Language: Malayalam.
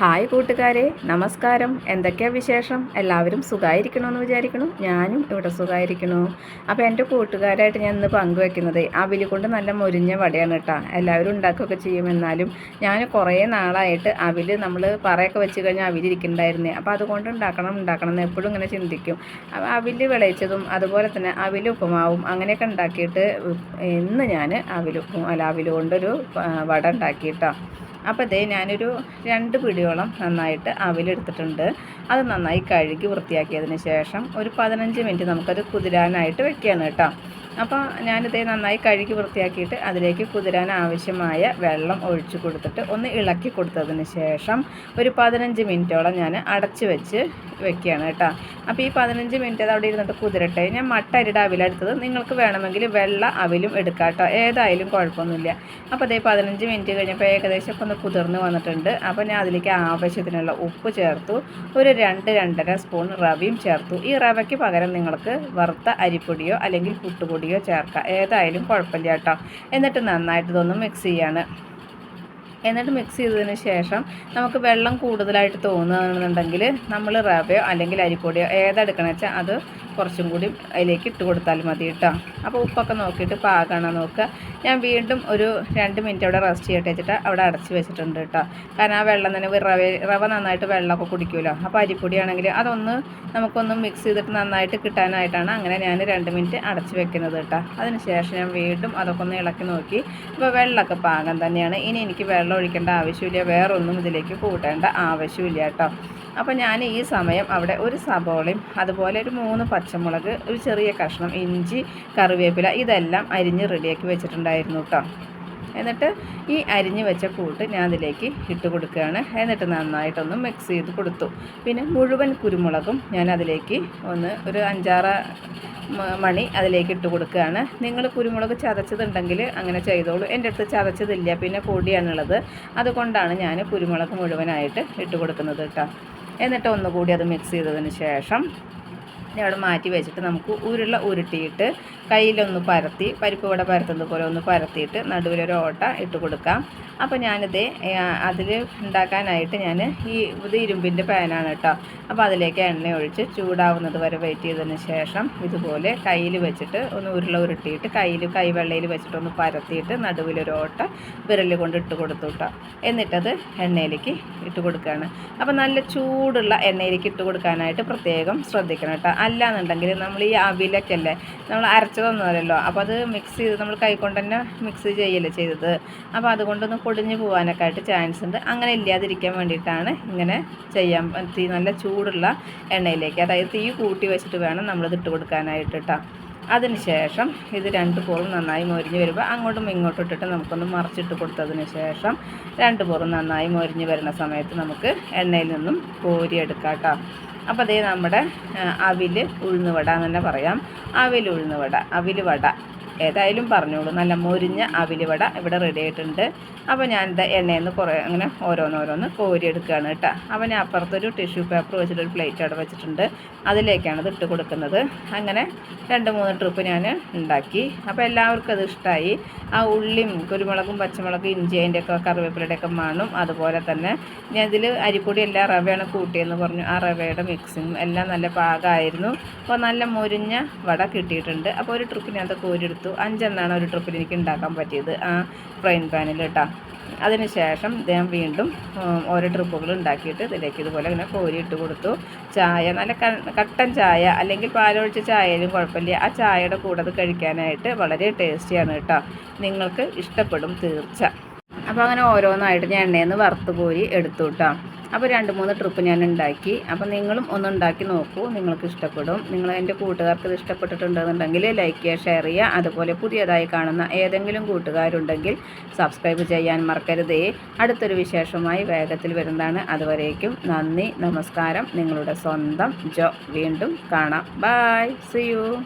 ഹായ് കൂട്ടുകാരെ നമസ്കാരം. എന്തൊക്കെയാ വിശേഷം? എല്ലാവരും സുഖമായിരിക്കണമെന്ന് വിചാരിക്കണു. ഞാനും ഇവിടെ സുഖമായിരിക്കണു അപ്പോൾ എന്റെ കൂട്ടുകാരായിട്ട് ഞാൻ ഇന്ന് പങ്കുവെക്കുന്നത് അവിൽ കൊണ്ട് നല്ല മുരിഞ്ഞ വടയാണ് കേട്ടോ. എല്ലാവരും ഉണ്ടാക്കുകയൊക്കെ ചെയ്യും. എന്നാലും ഞാൻ കുറേ നാളായിട്ട് അവിൽ നമ്മൾ പറയൊക്കെ വെച്ച് കഴിഞ്ഞാൽ അവിലിരിക്കുന്നുണ്ടായിരുന്നേ അപ്പോൾ അതുകൊണ്ട് ഉണ്ടാക്കണം ഉണ്ടാക്കണം എന്ന് എപ്പോഴും ഇങ്ങനെ ചിന്തിക്കും. അവിൽ വിളയിച്ചതും അതുപോലെ തന്നെ അവിൽ ഉപ്പുമാവും അങ്ങനെയൊക്കെ ഉണ്ടാക്കിയിട്ട് ഇന്ന് ഞാൻ അവിലുപ്പും അല്ല അവിൽ കൊണ്ടൊരു വട ഉണ്ടാക്കിയിട്ടോ. അപ്പോൾ ഇതേ ഞാനൊരു രണ്ട് പിടിയോളം നന്നായിട്ട് അവിലെടുത്തിട്ടുണ്ട്. അത് നന്നായി കഴുകി വൃത്തിയാക്കിയതിന് ശേഷം ഒരു പതിനഞ്ച് മിനിറ്റ് നമുക്കത് കുതിരാനായിട്ട് വെക്കുകയാണ് കേട്ടോ. അപ്പോൾ ഞാനിത് നന്നായി കഴുകി വൃത്തിയാക്കിയിട്ട് അതിലേക്ക് കുതിരാൻ ആവശ്യമായ വെള്ളം ഒഴിച്ച് കൊടുത്തിട്ട് ഒന്ന് ഇളക്കി കൊടുത്തതിന് ശേഷം ഒരു പതിനഞ്ച് മിനിറ്റോളം ഞാൻ അടച്ച് വെച്ച് വെക്കുകയാണ് കേട്ടോ. അപ്പോൾ ഈ പതിനഞ്ച് മിനിറ്റ് അത് അവിടെ ഇരുന്നിട്ട് കുതിരട്ടെ. ഞാൻ മട്ട അരിയുടെ അവിലെടുത്തത് നിങ്ങൾക്ക് വേണമെങ്കിൽ വെള്ള അവിലും എടുക്കാം കേട്ടോ. ഏതായാലും കുഴപ്പമൊന്നുമില്ല. അപ്പോൾ അതേ പതിനഞ്ച് മിനിറ്റ് കഴിഞ്ഞപ്പോൾ ഏകദേശം ഒക്കെ ഒന്ന് കുതിർന്ന് വന്നിട്ടുണ്ട്. അപ്പോൾ ഞാൻ അതിലേക്ക് ആവശ്യത്തിനുള്ള ഉപ്പ് ചേർത്തു. ഒരു രണ്ട് രണ്ടര സ്പൂൺ റവയും ചേർത്തു. ഈ റവയ്ക്ക് പകരം നിങ്ങൾക്ക് വറുത്ത അരിപ്പൊടിയോ അല്ലെങ്കിൽ പുട്ടുപൊടിയോ ചേർക്കാം. ഏതായാലും കുഴപ്പമില്ല കേട്ടോ. എന്നിട്ട് നന്നായിട്ട് ഇതൊന്ന് മിക്സ് ചെയ്യാണ്. എന്നിട്ട് മിക്സ് ചെയ്തതിന് ശേഷം നമുക്ക് വെള്ളം കൂടുതലായിട്ട് തോന്നുകയാണെന്നുണ്ടെങ്കിൽ നമ്മൾ റവയോ അല്ലെങ്കിൽ അരിപ്പൊടിയോ ഏതെടുക്കണമെന്ന് വെച്ചാൽ അത് കുറച്ചും കൂടി അതിലേക്ക് ഇട്ട് കൊടുത്താൽ മതി കേട്ടോ അപ്പോൾ ഉപ്പൊക്കെ നോക്കിയിട്ട് പാകമാണോ നോക്കുക. ഞാൻ വീണ്ടും ഒരു രണ്ട് മിനിറ്റ് അവിടെ റെസ്റ്റ് ചെയ്യട്ടെ വെച്ചിട്ട് അവിടെ അടച്ച് വെച്ചിട്ടുണ്ട് കേട്ടോ കാരണം ആ വെള്ളം തന്നെ റവ റവ നന്നായിട്ട് വെള്ളമൊക്കെ കുടിക്കുമല്ലോ. അപ്പോൾ അരിപ്പൊടിയാണെങ്കിൽ അതൊന്ന് നമുക്കൊന്ന് മിക്സ് ചെയ്തിട്ട് നന്നായിട്ട് കിട്ടാനായിട്ടാണ് അങ്ങനെ ഞാൻ രണ്ട് മിനിറ്റ് അടച്ച് വെക്കുന്നത് കേട്ടോ അതിന് ശേഷം ഞാൻ വീണ്ടും അതൊക്കെ ഒന്ന് ഇളക്കി നോക്കി. അപ്പോൾ വെള്ളമൊക്കെ പാകം തന്നെയാണ്. ഇനി എനിക്ക് വെള്ളം ഒഴിക്കേണ്ട ആവശ്യമില്ല. വേറൊന്നും ഇതിലേക്ക് കൂട്ടേണ്ട ആവശ്യമില്ല കേട്ടോ. അപ്പോൾ ഞാൻ ഈ സമയം അവിടെ ഒരു സബോളയും അതുപോലെ ഒരു മൂന്ന് പച്ചമുളക് ഒരു ചെറിയ കഷ്ണം ഇഞ്ചി കറിവേപ്പില ഇതെല്ലാം അരിഞ്ഞ് റെഡിയാക്കി വെച്ചിട്ടുണ്ടായിരുന്നു കേട്ടോ. എന്നിട്ട് ഈ അരിഞ്ഞ് വെച്ച കൂട്ട് ഞാൻ അതിലേക്ക് ഇട്ട് കൊടുക്കുകയാണ്. എന്നിട്ട് നന്നായിട്ടൊന്ന് മിക്സ് ചെയ്ത് കൊടുത്തു. പിന്നെ മുഴുവൻ കുരുമുളകും ഞാൻ അതിലേക്ക് ഒന്ന് ഒരു അഞ്ചാറ് മണി അതിലേക്ക് ഇട്ട് കൊടുക്കുകയാണ്. നിങ്ങൾ കുരുമുളക് ചതച്ചതുണ്ടെങ്കിൽ അങ്ങനെ ചെയ്തോളൂ. എന്റെ അടുത്ത് ചതച്ചതില്ല. പിന്നെ പൊടിയാണുള്ളത്. അതുകൊണ്ടാണ് ഞാൻ കുരുമുളക് മുഴുവനായിട്ട് ഇട്ട് കൊടുക്കുന്നത് കേട്ടോ. എന്നിട്ട് ഒന്നുകൂടി അത് മിക്സ് ചെയ്തതിന് ശേഷം അവിടെ മാറ്റി വെച്ചിട്ട് നമുക്ക് ഉരുള ഉരുട്ടിയിട്ട് കയ്യിലൊന്ന് പരത്തി പരിപ്പ് വട പരത്തുന്നത് പോലെ ഒന്ന് പരത്തിയിട്ട് നടുവിലൊരു ഓട്ട ഇട്ട് കൊടുക്കാം. അപ്പോൾ ഞാനിത് അതിൽ ഉണ്ടാക്കാനായിട്ട് ഞാൻ ഈ ഇത് ഇരുമ്പിന്റെ പാനാണ് കേട്ടോ അപ്പോൾ അതിലേക്ക് എണ്ണ ഒഴിച്ച് ചൂടാവുന്നത് വരെ വെയിറ്റ് ചെയ്തതിന് ശേഷം ഇതുപോലെ കയ്യിൽ വെച്ചിട്ട് ഒന്ന് ഉരുള ഉരുട്ടിയിട്ട് കയ്യിൽ കൈവെള്ളയിൽ വെച്ചിട്ട് ഒന്ന് പരത്തിയിട്ട് നടുവിലൊരു ഓട്ട വിരൽ കൊണ്ട് ഇട്ട് കൊടുത്തു കേട്ടോ എന്നിട്ടത് എണ്ണയിലേക്ക് ഇട്ട് കൊടുക്കുകയാണ് അപ്പോൾ നല്ല ചൂടുള്ള എണ്ണയിലേക്ക് ഇട്ട് കൊടുക്കാനായിട്ട് പ്രത്യേകം ശ്രദ്ധിക്കണം കേട്ടോ അല്ലാന്നുണ്ടെങ്കിൽ നമ്മൾ ഈ അവിലൊക്കെ അല്ലേ നമ്മൾ അരച്ചതൊന്നുമല്ലല്ലോ അപ്പോൾ അത് മിക്സ് ചെയ്ത് നമ്മൾ കൈകൊണ്ട് തന്നെ മിക്സ് ചെയ്യല്ലേ ചെയ്തത്. അപ്പോൾ അതുകൊണ്ടൊന്ന് പൊടിഞ്ഞ് പോകാനൊക്കെ ആയിട്ട് ചാൻസ് ഉണ്ട്. അങ്ങനെ ഇല്ലാതിരിക്കാൻ വേണ്ടിയിട്ടാണ് ഇങ്ങനെ ചെയ്യാൻ തീ നല്ല ചൂടുള്ള എണ്ണയിലേക്ക് അതായത് തീ കൂട്ടി വെച്ചിട്ട് വേണം നമ്മളിത് ഇട്ട് കൊടുക്കാനായിട്ട് കേട്ടോ അതിനുശേഷം ഇത് രണ്ട് പോറും നന്നായി മൊരിഞ്ഞ് വരുമ്പോൾ അങ്ങോട്ടും ഇങ്ങോട്ടും ഇട്ടിട്ട് നമുക്കൊന്ന് മറിച്ചിട്ട് കൊടുത്തതിന് ശേഷം രണ്ട് പോറും നന്നായി മൊരിഞ്ഞ് വരുന്ന സമയത്ത് നമുക്ക് എണ്ണയിൽ നിന്നും കോരിയെടുക്കാം കേട്ടോ അപ്പോൾ അതേ നമ്മുടെ അവിൽ ഉഴുന്ന് വട എന്ന് തന്നെ പറയാം. അവിൽ ഉഴുന്നുവട അവിൽ വട. ഏതായാലും പറഞ്ഞോളൂ. നല്ല മുരിഞ്ഞ അവിൽ വട ഇവിടെ റെഡി ആയിട്ടുണ്ട്. അപ്പോൾ ഞാൻ എണ്ണയിൽ നിന്ന് കുറേ അങ്ങനെ ഓരോന്നോരോന്ന് കോരിയെടുക്കുകയാണ് കേട്ടോ. അപ്പോൾ ഞാൻ അപ്പുറത്തൊരു ടിഷ്യൂ പേപ്പർ വെച്ചിട്ട് ഒരു പ്ലേറ്റ് അവിടെ വെച്ചിട്ടുണ്ട്. അതിലേക്കാണ് ഇത് ഇട്ട് കൊടുക്കുന്നത്. അങ്ങനെ രണ്ട് മൂന്ന് ട്രിപ്പ് ഞാൻ ഉണ്ടാക്കി. അപ്പോൾ എല്ലാവർക്കും അത് ഇഷ്ടമായി ആ ഉള്ളിയും കുരുമുളകും പച്ചമുളകും ഇഞ്ചി ഒക്കെ കറിവേപ്പിലയുടെ ഒക്കെ മണും അതുപോലെ തന്നെ ഞാൻ ഇതിൽ അരിപ്പൊടി എല്ലാ റവയാണ് കൂട്ടിയെന്ന് പറഞ്ഞു. ആ റവയുടെ മിക്സിങ്ങും എല്ലാം നല്ല പാകമായിരുന്നു. അപ്പോൾ നല്ല മുരിഞ്ഞ വട കിട്ടിയിട്ടുണ്ട്. അപ്പോൾ ഒരു ട്രിപ്പ് അത് കോരിയെടുത്തു. അഞ്ചെണ്ണമാണ് ഒരു ട്രിപ്പിൽ എനിക്ക് ഉണ്ടാക്കാൻ പറ്റിയത് ആ ഫ്രൈൻ പാനിൽ കേട്ടോ അതിനുശേഷം ഞാൻ വീണ്ടും ഓരോ ട്രിപ്പുകൾ ഉണ്ടാക്കിയിട്ട് ഇതിലേക്ക് ഇതുപോലെ ഇങ്ങനെ കോരി ഇട്ട് കൊടുത്തു. ചായ നല്ല കട്ടൻ ചായ അല്ലെങ്കിൽ പാലൊഴിച്ച ചായയിലും കുഴപ്പമില്ല. ആ ചായയുടെ കൂടെ അത് കഴിക്കാനായിട്ട് വളരെ ടേസ്റ്റിയാണ് കേട്ടോ നിങ്ങൾക്ക് ഇഷ്ടപ്പെടും തീർച്ച. അപ്പോൾ അങ്ങനെ ഓരോന്നായിട്ട് ഞാൻ എണ്ണയിൽ നിന്ന് വറുത്ത് കോരി എടുത്തു കേട്ടോ അപ്പോൾ രണ്ട് മൂന്ന് ട്രിപ്പ് ഞാൻ ഉണ്ടാക്കി. അപ്പോൾ നിങ്ങളും ഒന്ന് ഉണ്ടാക്കി നോക്കൂ. നിങ്ങൾക്ക് ഇഷ്ടപ്പെടും. നിങ്ങൾ എന്റെ കൂട്ടുകാർക്ക് ഇത് ഇഷ്ടപ്പെട്ടിട്ടുണ്ടെന്നുണ്ടെങ്കിൽ ലൈക്ക് ചെയ്യുക ഷെയർ ചെയ്യുക. അതുപോലെ പുതിയതായി കാണുന്ന ഏതെങ്കിലും കൂട്ടുകാരുണ്ടെങ്കിൽ സബ്സ്ക്രൈബ് ചെയ്യാൻ മറക്കരുതേ. അടുത്തൊരു വിശേഷമായി വേഗത്തിൽ വരുന്നതാണ്. അതുവരേക്കും നന്ദി നമസ്കാരം. നിങ്ങളുടെ സ്വന്തം ജോ. വീണ്ടും കാണാം. Bye C U